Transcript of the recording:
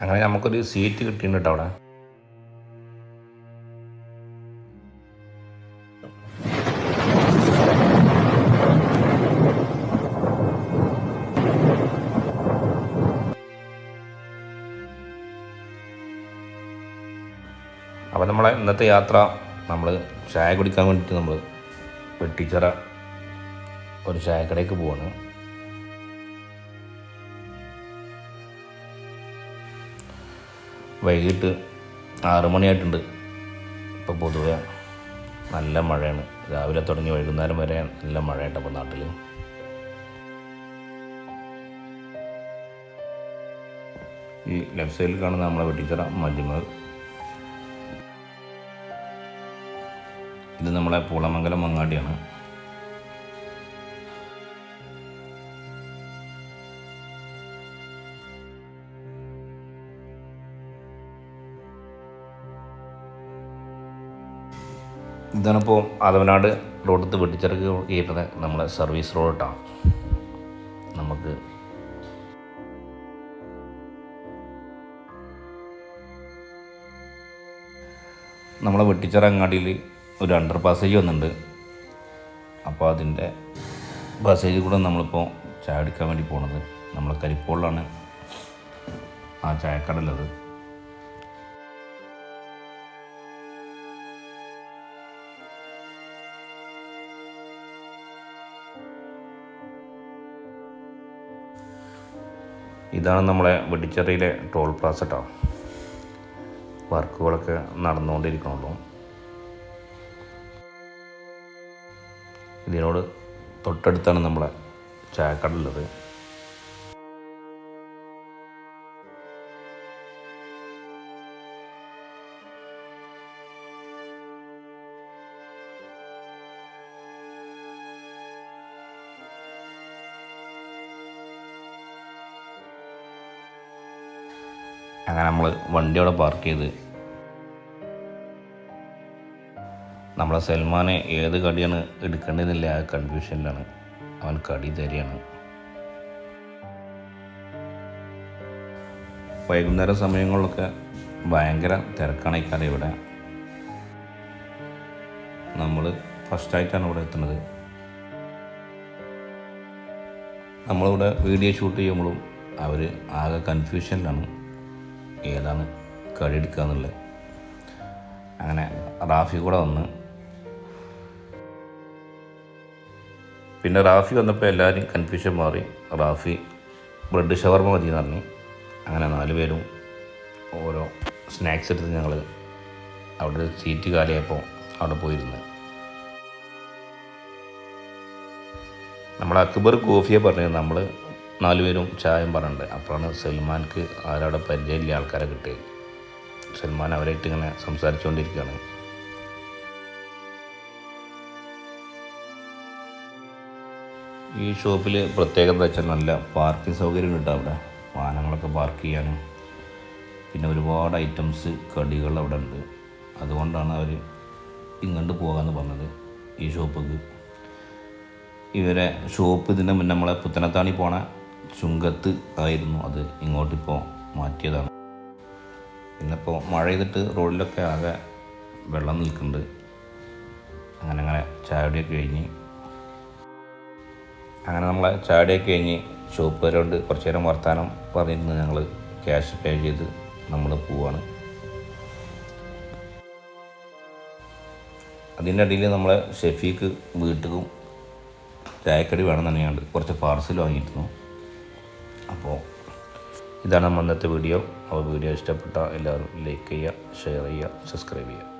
അങ്ങനെ നമുക്കൊരു സീറ്റ് കിട്ടിയിട്ടുണ്ട് കേട്ടോ അവിടെ. അപ്പോൾ നമ്മളെ ഇന്നത്തെ യാത്ര നമ്മൾ ചായ കുടിക്കാൻ വേണ്ടിയിട്ട് നമ്മൾ വെട്ടിച്ചിറ ഒരു ചായക്കടയ്ക്ക് പോവാണ്. വൈകിട്ട് ആറു മണിയായിട്ടുണ്ട്. ഇപ്പോൾ പൊതുവെ നല്ല മഴയാണ്. രാവിലെ തുടങ്ങി വൈകുന്നേരം വരെ നല്ല മഴയായിട്ട് അപ്പോൾ നാട്ടിൽ ഈ ലെഫ്റ്റ് സൈഡിൽ കാണുന്ന നമ്മളെ വെട്ടിച്ചിറ മജ്മൽ ഇത് നമ്മളെ പൂളമംഗലം മങ്ങാടിയാണ് ഇതാണിപ്പോൾ ആദവനാട് റോഡത്ത് വെട്ടിച്ചിറക്ക് കയറ്റുന്നത് നമ്മളെ സർവീസ് റോഡാണ് നമുക്ക് നമ്മളെ വെട്ടിച്ചിറ അങ്ങാടിയിൽ ഒരു അണ്ടർ പാസേജ് വന്നിട്ടുണ്ട് അപ്പോൾ അതിന്റെ പാസേജിൽ കൂടെ നമ്മളിപ്പോൾ ചായ എടുക്കാൻ വേണ്ടി പോണത് നമ്മളെ കരിപ്പോളിലാണ്. ആ ചായക്കടയുള്ളത് ഇതാണ് നമ്മളെ വെടിച്ചെറിയിലെ ടോൾ പ്ലാസ കേട്ടോ വർക്കുകളൊക്കെ നടന്നുകൊണ്ടിരിക്കണുള്ളൂ. ഇതിനോട് തൊട്ടടുത്താണ് നമ്മളെ ചായക്കടയുള്ളത് അങ്ങനെ നമ്മൾ വണ്ടി അവിടെ പാർക്ക് ചെയ്ത്. നമ്മളെ സൽമാനെ ഏത് കടിയാണ് എടുക്കേണ്ടതെന്നില്ല ആ കൺഫ്യൂഷനിലാണ് അവൻ കടി തരികയാണ് വൈകുന്നേര സമയങ്ങളിലൊക്കെ ഭയങ്കര തിരക്കാണ് കട ഇവിടെ നമ്മൾ ഫസ്റ്റായിട്ടാണ് ഇവിടെ എത്തുന്നത്. നമ്മളിവിടെ വീഡിയോ ഷൂട്ട് ചെയ്യുമ്പോഴും അവർ ആകെ കൺഫ്യൂഷനിലാണ് ഏതാണ് കളി എടുക്കുക എന്നുള്ളത് അങ്ങനെ റാഫി കൂടെ വന്ന്. പിന്നെ റാഫി വന്നപ്പോൾ എല്ലാവരും കൺഫ്യൂഷൻ മാറി. റാഫി ബ്രെഡ് ഷവർമ മതി എന്ന് പറഞ്ഞു. അങ്ങനെ നാല് പേരും ഓരോ സ്നാക്സ് എടുത്ത് ഞങ്ങൾ അവിടെ ഒരു സീറ്റ് കാലിയായപ്പോൾ അവിടെ പോയിരുന്നു. നമ്മൾ അക്ബർ കോഫിയെ പറഞ്ഞത് നമ്മൾ നാലുപേരും ചായം പറഞ്ഞിട്ടുണ്ട്. അപ്പോഴാണ് സൽമാൻക്ക് ആരവിടെ പരിചയമില്ല ആൾക്കാരെ കിട്ടിയത്. സൽമാൻ അവരായിട്ട് ഇങ്ങനെ സംസാരിച്ചുകൊണ്ടിരിക്കുകയാണ്. ഈ ഷോപ്പിൽ പ്രത്യേകത വെച്ചാൽ നല്ല പാർക്കിംഗ് സൗകര്യം ഉണ്ട് അവിടെ. വാഹനങ്ങളൊക്കെ പാർക്ക് ചെയ്യാനും. പിന്നെ ഒരുപാട് ഐറ്റംസ് കടികൾ അവിടെ ഉണ്ട്. അതുകൊണ്ടാണ് അവർ ഇങ്ങോട്ട് പോകാമെന്ന് പറഞ്ഞത് ഈ ഷോപ്പിക്ക് ഇവരെ ഷോപ്പ് ഇതിന്റെ മുന്നേ നമ്മളെ പുത്തനത്താണി പോണ ചുങ്കത്ത് ആയിരുന്നു അത് ഇങ്ങോട്ടിപ്പോൾ മാറ്റിയതാണ്. പിന്നെ ഇപ്പോൾ മഴ ചെയ്തിട്ട് റോഡിലൊക്കെ ആകെ വെള്ളം നിൽക്കുന്നുണ്ട്. അങ്ങനെ അങ്ങനെ ചായടിയൊക്കെ കഴിഞ്ഞ്. അങ്ങനെ നമ്മളെ ചായടിയൊക്കെ കഴിഞ്ഞ് ഷോപ്പ് വരെ കൊണ്ട് കുറച്ച് നേരം വർത്താനം പറഞ്ഞിരുന്നു ഞങ്ങൾ ക്യാഷ് പേ ചെയ്ത് നമ്മൾ പോവാണ്. അതിന്റെ ഇടയിൽ നമ്മളെ ഷെഫീക്ക് വീട്ടിലും ചായക്കടി വേണം തന്നെയാണ് കുറച്ച് പാർസൽ വാങ്ങിയിരുന്നു. അപ്പോൾ ഇതാണ് അന്നത്തെ വീഡിയോ. അപ്പോൾ വീഡിയോ ഇഷ്ടപ്പെട്ട എല്ലാവരും ലൈക്ക് ചെയ്യുക ഷെയർ ചെയ്യുക സബ്സ്ക്രൈബ് ചെയ്യുക.